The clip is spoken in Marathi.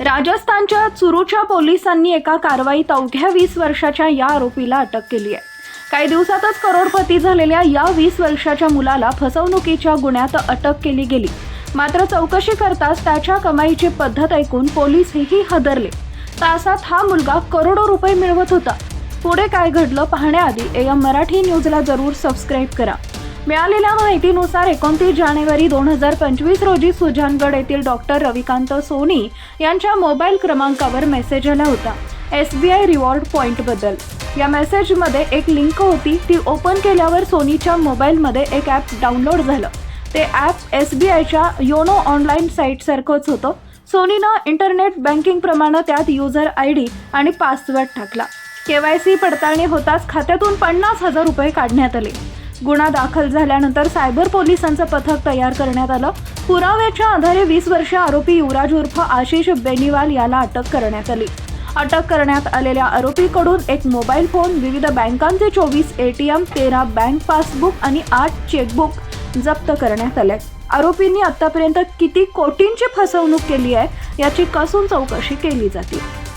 राजस्थानच्या चुरूच्या पोलिसांनी एका कारवाईत अवघ्या वीस वर्षाच्या या आरोपीला अटक केली आहे. काही दिवसातच करोडपती झालेल्या या वीस वर्षाच्या मुलाला फसवणुकीच्या गुन्ह्यात अटक केली गेली. मात्र चौकशी करताच त्याच्या कमाईची पद्धत ऐकून पोलीसही हदरले. तासात हा मुलगा करोडो रुपये मिळवत होता. पुढे काय घडलं पाहण्याआधी एम मराठी न्यूजला जरूर सबस्क्राईब करा. मिळालेल्या माहितीनुसार एकोणतीस जानेवारी दोन हजार पंचवीस रोजी सुजानगड येथील डॉक्टर रविकांत सोनी यांच्या मोबाईल क्रमांकावर मेसेज आला होता. एस बी आय रिवॉर्ड पॉईंटबद्दल या मेसेजमध्ये एक लिंक होती. ती ओपन केल्यावर सोनीच्या मोबाईलमध्ये एक ॲप डाउनलोड झालं. ते ॲप एस बी आयच्या योनो ऑनलाईन साईटसारखंच होतं. सोनीनं इंटरनेट बँकिंगप्रमाणे त्यात युजर आय डी आणि पासवर्ड टाकला. के वाय सी पडताळणी होताच खात्यातून पन्नास हजार रुपये काढण्यात आले. गुन्हा दाखल झाल्यानंतर सायबर पोलिसांचं पथक तयार करण्यात आलं. पुराव्याच्या आधारे वीस वर्ष आरोपी युवराज उर्फ आशिष बेनिवाल याला अटक करण्यात आली. अटक करण्यात आलेल्या आरोपीकडून एक मोबाईल फोन विविध बँकांचे चोवीस एटीएम तेरा बँक पासबुक आणि आठ चेकबुक जप्त करण्यात आले. आरोपींनी आतापर्यंत किती कोटींची फसवणूक केली आहे याची कसून चौकशी केली जाते.